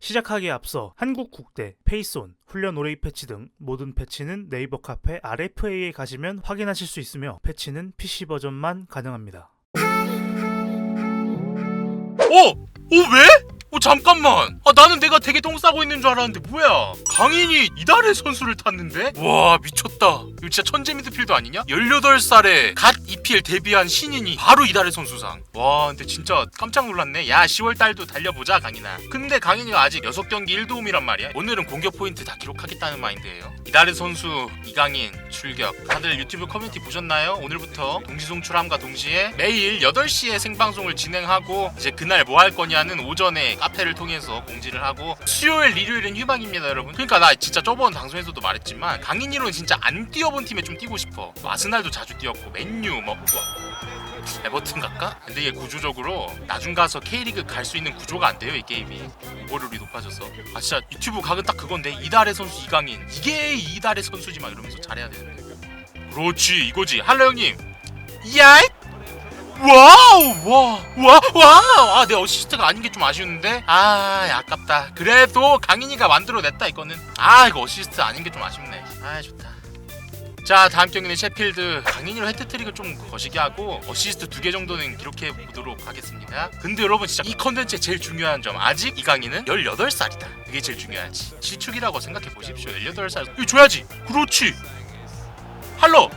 시작하기에 앞서 한국 국대, 페이스온, 훈련 오레이 패치 등 모든 패치는 네이버 카페 RFA에 가시면 확인하실 수 있으며 패치는 PC 버전만 가능합니다. 어? 어 왜? 어 잠깐만. 아 나는 내가 되게 똥 싸고 있는 줄 알았는데 뭐야? 강인이 이달의 선수를 탔는데? 와 미쳤다. 이거 진짜 천재 미드필더 아니냐? 18살에 갓 EPL 데뷔한 신인이 바로 이달의 선수상. 와 근데 진짜 깜짝 놀랐네. 야 10월달도 달려보자 강인아. 근데 강인이가 아직 6경기 1도움이란 말이야? 오늘은 공격 포인트 다 기록하겠다는 마인드예요. 이달의 선수 이강인 출격. 다들 유튜브 커뮤니티 보셨나요? 오늘부터 동시송출함과 동시에 매일 8시에 생방송을 진행하고 이제 그날 뭐 할 거냐는 오전에 카페 를 통해서 공지를 하고 수요일 일요일은 휴방입니다 여러분. 그러니까 나 진짜 저번 방송에서도 말했지만 강인이로는 진짜 안 뛰어본 팀에 좀 뛰고 싶어. 뭐 아스날도 자주 뛰었고 맨유 뭐. 에버튼 갈까? 근데 이게 구조적으로 나중 가서 K리그 갈 수 있는 구조가 안 돼요 이 게임이. 오버롤이 높아져서. 아 진짜 유튜브 각은 딱 그건데 이달의 선수 이강인. 이게 이달의 선수지 막 이러면서 잘해야 되는데. 그렇지 이거지. 할로 형님. 야이 와우 와와 와! 아, 내 어시스트가 아닌 게 좀 아쉬운데? 아 아깝다. 그래도 강인이가 만들어냈다 이거는. 아 이거 어시스트 아닌 게 좀 아쉽네. 아 좋다. 자 다음 경기는 셰필드. 강인이로 헤트트릭을 좀 거시기 하고 어시스트 두 개 정도는 기록해 보도록 하겠습니다. 근데 여러분 진짜 이 컨텐츠의 제일 중요한 점 아직 이 강인은 18살이다. 그게 제일 중요하지. 실축이라고 생각해 보십시오. 18살. 이거 줘야지. 그렇지. 할로.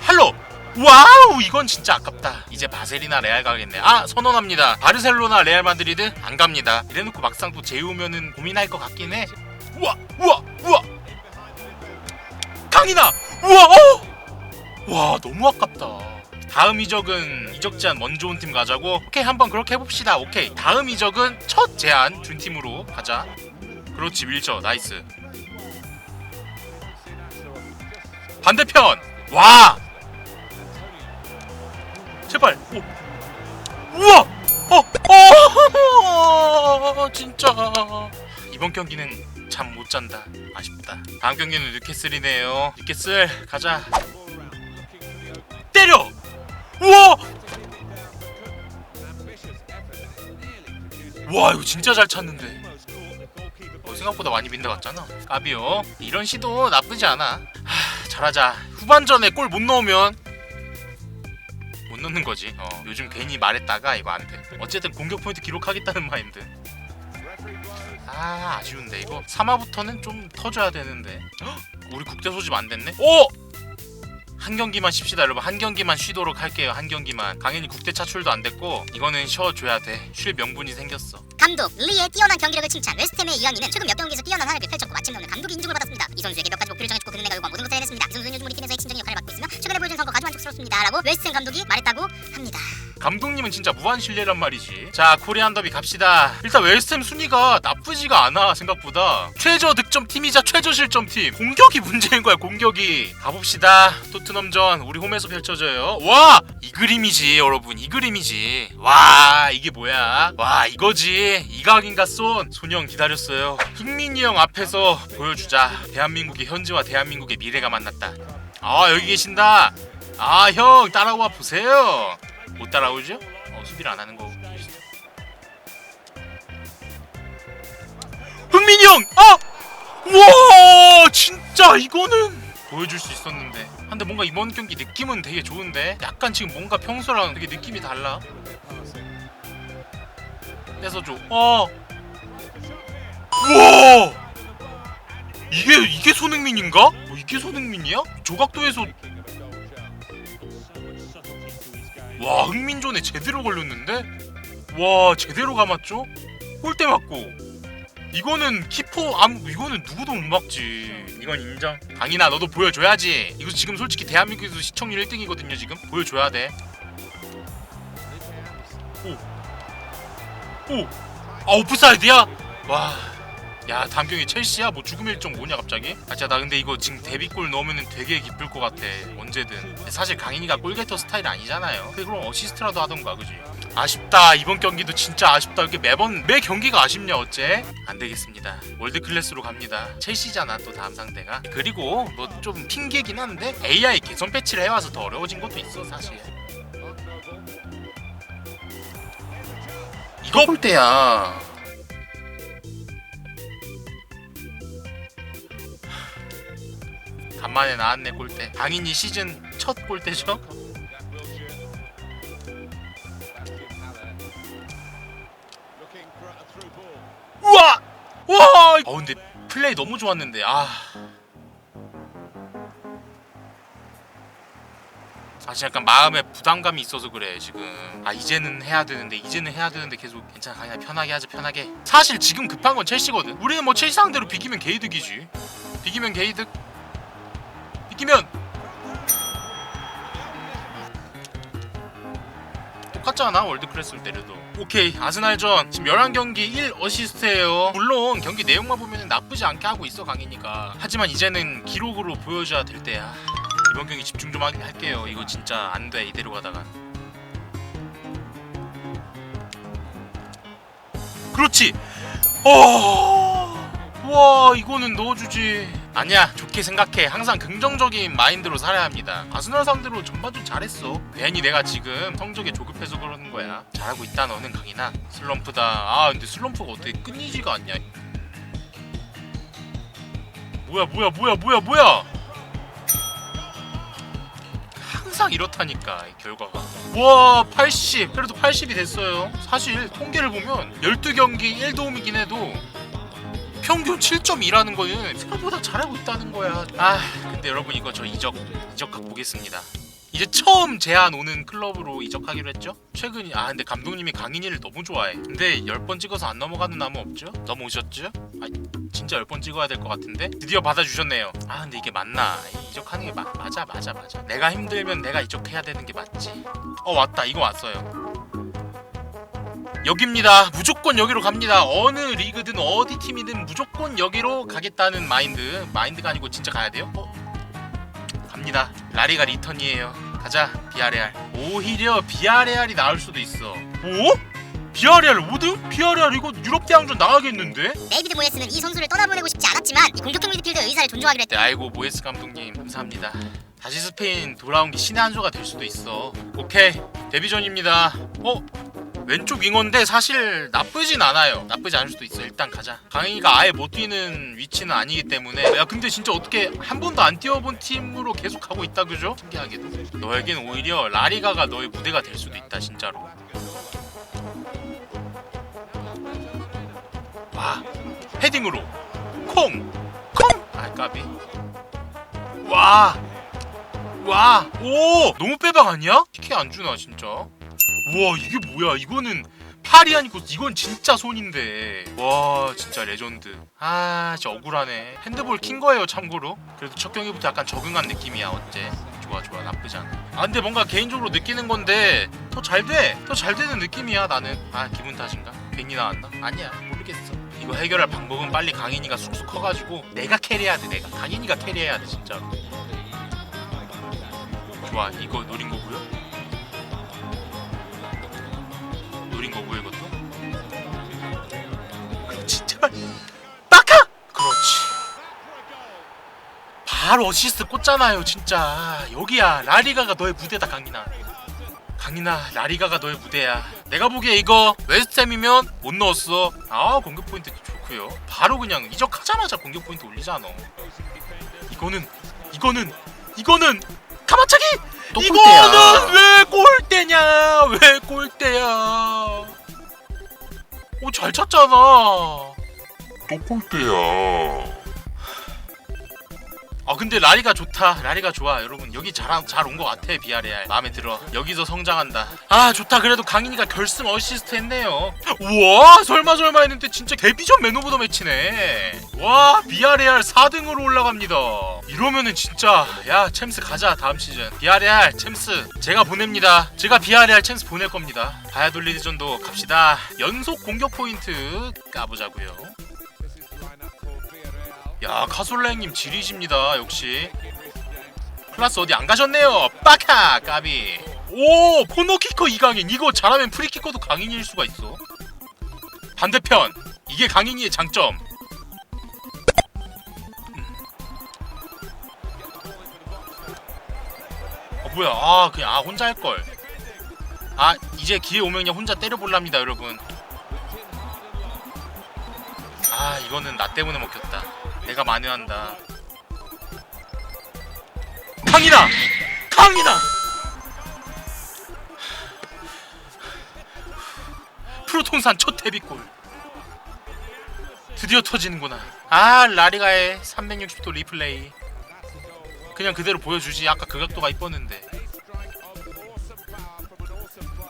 할로 와우 이건 진짜 아깝다. 이제 바셀이나 레알 가겠네. 아 선언합니다. 바르셀로나 레알 마드리드 안 갑니다. 이래놓고 막상 또 재우면은 고민할 것 같긴 해. 우와 우와 우와. 강이나 우와 어! 와 너무 아깝다. 다음 이적은 이적 제한 먼저 온 팀 가자고? 오케이 한번 그렇게 해봅시다. 오케이. 다음 이적은 첫 제안 준 팀으로 가자. 그렇지 밀죠 나이스. 반대편. 와 이번 경기는 잠 못 잔다. 아쉽다. 다음 경기는 뉴캐슬이네요. 뉴캐슬 가자. 때려! 우와! 와 이거 진짜 잘 찼는데. 어, 생각보다 많이 빈다갔잖아. 까비오 이런 시도 나쁘지 않아. 하, 잘하자. 후반전에 골 못 넣으면 못 넣는 거지. 어, 요즘 괜히 말했다가 이거 안 돼. 어쨌든 공격 포인트 기록하겠다는 마인드. 아 아쉬운데. 이거 3화부터는 좀 터져야 되는데. 헉, 우리 국대 소집 안 됐네. 오! 한 경기만 쉽시다 여러분. 한 경기만 쉬도록 할게요 한 경기만. 강현이 국대 차출도 안 됐고 이거는 쉬어줘야 돼쉴 명분이 생겼어. 감독 리의 뛰어난 경기력을 칭찬. 웨스트햄의 이강인은 최근 몇 경기에서 뛰어난 활약을 펼쳤고 마침내 오늘 감독의 인증을 받았습니다. 이 선수에게 몇 가지 목표를 정해주고 그는 내가 요구한 모든 것을 해냈습니다. 이 선수는 요즘 우리 팀에서 핵심적인 역할을 있으며 최근에 보여준 성과가 아주 만족스럽습니다 라고 웨스트햄 감독이 말했다고 합니다 감독님은 진짜 무한 신뢰란 말이지. 자, 코리안 더비 갑시다. 일단 웨스트햄 순위가 나쁘지가 않아 생각보다. 최저 득점 팀이자 최저 실점 팀. 공격이 문제인 거야, 공격이. 가봅시다. 토트넘전 우리 홈에서 펼쳐져요. 와, 이 그림이지, 여러분. 이 그림이지. 와, 이게 뭐야? 와, 이거지. 이각인가 쏜. 소년 기다렸어요. 흥민이 형 앞에서 보여주자. 대한민국의 현재와 대한민국의 미래가 만났다. 아, 여기 계신다. 아, 형 따라와 보세요. 못 따라오죠? 어, 수비를 안 하는 거. 흥민이 형! 아! 와 진짜 이거는 보여줄 수 있었는데 근데 뭔가 이번 경기 느낌은 되게 좋은데 약간 지금 뭔가 평소랑 되게 느낌이 달라 뺏어줘 어 우와 이게 이게 손흥민인가? 어, 이게 손흥민이야? 조각도에서. 와 흥민존에 제대로 걸렸는데? 와 제대로 감았죠? 골대 맞고. 이거는 키퍼 아무 이거는 누구도 못 막지. 이건 인정. 강인아 너도 보여줘야지. 이거 지금 솔직히 대한민국에서 시청률 1등이거든요 지금. 보여줘야 돼 오 오 아 오프사이드야? 와 야 경기 첼시야? 뭐 죽음 일정 뭐냐 갑자기? 아 진짜 나 근데 이거 지금 데뷔골 넣으면은 되게 기쁠 것 같아 언제든. 사실 강인이가 골게터 스타일 아니잖아요. 근데 그럼 어시스트라도 하던가 그지? 아쉽다. 이번 경기도 진짜 아쉽다. 이게 매번 매 경기가 아쉽냐 어째? 안 되겠습니다. 월드 클래스로 갑니다. 첼시잖아 또 다음 상대가. 그리고 뭐 좀 핑계긴 한데 AI 개선 패치를 해와서 더 어려워진 것도 있어 사실. 이거 볼 때야 간만에 나왔네 골대. 강인이 시즌 첫 골대죠? 우와! 와! 어, 근데 플레이 너무 좋았는데 아. 사실 약간 마음에 부담감이 있어서 그래 지금. 아 이제는 해야 되는데 이제는 해야 되는데 계속 괜찮아 그냥 편하게 하자 편하게. 사실 지금 급한 건 첼시거든. 우리는 뭐 첼시 상대로 비기면 개이득이지. 비기면 개이득 이기면 똑같잖아 월드클래스를 때려도. 오케이 아스날전. 지금 11경기 1 어시스트예요. 물론 경기 내용만 보면 나쁘지 않게 하고 있어 강인이가. 하지만 이제는 기록으로 보여줘야 될 때야. 이번 경기 집중 좀 하긴 할게요. 이거 진짜 안 돼 이대로 가다가. 그렇지! 어... 와 이거는 넣어주지 아니야 좋게 생각해. 항상 긍정적인 마인드로 살아야 합니다. 아스널 상대로 전반전 잘했어. 괜히 내가 지금 성적에 조급해서 그러는 거야. 잘하고 있다 너는 강이나 슬럼프다. 아 근데 슬럼프가 어떻게 끊이지가 않냐. 뭐야 뭐야 뭐야 뭐야 뭐야. 항상 이렇다니까 이 결과가. 와 80! 그래도 80이 됐어요. 사실 통계를 보면 12경기 1도움이긴 해도 평균 7.2라는 거는 생각보다 잘하고 있다는 거야. 아 근데 여러분 이거 저 이적 이적각 보겠습니다. 이제 처음 제안 오는 클럽으로 이적하기로 했죠? 최근이 아 근데 감독님이 강인이를 너무 좋아해. 근데 10번 찍어서 안 넘어가는 나무 없죠? 넘어오셨죠? 아 진짜 10번 찍어야 될 것 같은데? 드디어 받아주셨네요. 아 근데 이게 맞나? 이적하는 게 마, 맞아 맞아 맞아. 내가 힘들면 내가 이적해야 되는 게 맞지. 어 왔다. 이거 왔어요 여기입니다 무조건 여기로 갑니다 어느 리그든 어디 팀이든 무조건 여기로 가겠다는 마인드 마인드가 아니고 진짜 가야 돼요? 어? 갑니다 라리가 리턴이에요 가자 비아레알 오히려 비아레알이 나올 수도 있어 오? 비아레알 5등? 비아레알 이거 유럽 대항전 나가겠는데? 데이비드 모예스는 이 선수를 떠나보내고 싶지 않았지만 이 공격형 미드필더의 의사를 존중하기로 했대. 네, 아이고 모에스 감독님 감사합니다. 다시 스페인 돌아온 게 신의 한 수가 될 수도 있어. 오케이 데뷔전입니다. 어? 왼쪽 윙어인데 사실 나쁘진 않아요. 나쁘지 않을 수도 있어. 일단 가자. 강인이가 아예 못 뛰는 위치는 아니기 때문에 야 근데 진짜 어떻게 한 번도 안 뛰어본 팀으로 계속 가고 있다 그죠? 신기하게도. 너에겐 오히려 라리가가 너의 무대가 될 수도 있다 진짜로. 와 헤딩으로 콩! 콩! 아 까비 와! 와! 오! 너무 빼박 아니야? PK 안 주나 진짜? 우와 이게 뭐야? 이거는 팔이 아니고 이건 진짜 손인데. 와 진짜 레전드. 아 진짜 억울하네. 핸드볼 킨 거예요 참고로. 그래도 첫 경기부터 약간 적응한 느낌이야 어째. 좋아 좋아. 나쁘지 않아. 아 근데 뭔가 개인적으로 느끼는 건데 더 잘 돼! 더 잘 되는 느낌이야 나는. 아 기분 탓인가? 괜히 나왔나? 아니야. 모르겠어. 이거 해결할 방법은 빨리 강인이가 쑥쑥 커가지고 내가 캐리해야 돼 내가. 강인이가 캐리해야 돼 진짜로. 좋아 이거 노린 거고요 노린 거고요 이것도 그렇지 제발 빡카 그렇지. 바로 어시스트 꽂잖아요 진짜. 여기야 라리가가 너의 무대다 강인아. 강인아 라리가가 너의 무대야. 내가 보기에 이거 웨스트햄이면 못 넣었어. 아 공격 포인트 좋고요. 바로 그냥 이적하자마자 공격 포인트 올리잖아. 이거는 이거는 이거는 가마차기! 또 이거는 왜 골대냐? 왜 골대야? 오잘 찼잖아. 또 골대야. 아 근데 라리가 좋다. 라리가 좋아. 여러분 여기 잘잘온 것 같아 비아레알. 마음에 들어. 여기서 성장한다. 아 좋다. 그래도 강인이가 결승 어시스트 했네요. 우와 설마 설마 했는데 진짜 데뷔전 맨 오브 더 매치네. 와 비아레알 4등으로 올라갑니다. 이러면은 진짜 야 챔스 가자 다음 시즌. 비아레알 챔스. 제가 보냅니다. 제가 비아레알 챔스 보낼 겁니다. 바야돌리드전도 갑시다. 연속 공격 포인트 까보자고요 야 카솔라형님 지리십니다 역시. 클라스 어디 안 가셨네요. 빠카 까비. 오 코너키커 이강인. 이거 잘하면 프리키커도 강인일 수가 있어. 반대편 이게 강인이의 장점. 어 뭐야. 아 그냥 아 혼자 할걸. 아 이제 기회 오면 그냥 혼자 때려볼랍니다 여러분. 아 이거는 나 때문에 먹혔다 내가 만회한다. 강인아 강인아 프로통산 첫 데뷔골. 드디어 터지는구나. 아 라리가의 360도 리플레이. 그냥 그대로 보여주지. 아까 그 각도가 이뻤는데.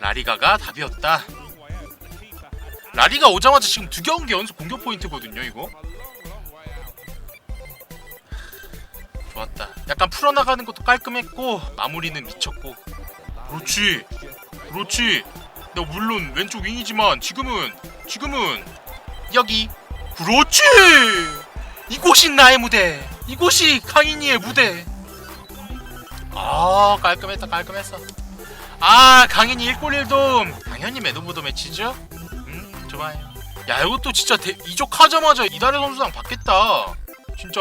라리가가 답이었다. 라리가 오자마자 지금 두 경기 연속 공격 포인트거든요 이거 좋았다. 약간 풀어나가는 것도 깔끔했고 마무리는 미쳤고. 그렇지. 그렇지. 나 물론 왼쪽 윙이지만 지금은 지금은 여기. 그렇지! 이곳이 나의 무대. 이곳이 강인이의 무대. 아 깔끔했다 깔끔했어. 아 강인이 1골 1돔. 당연히 매도보도 매치죠? 음 좋아요. 야 이것도 진짜 대, 이적하자마자 이달의 선수상 받겠다. 진짜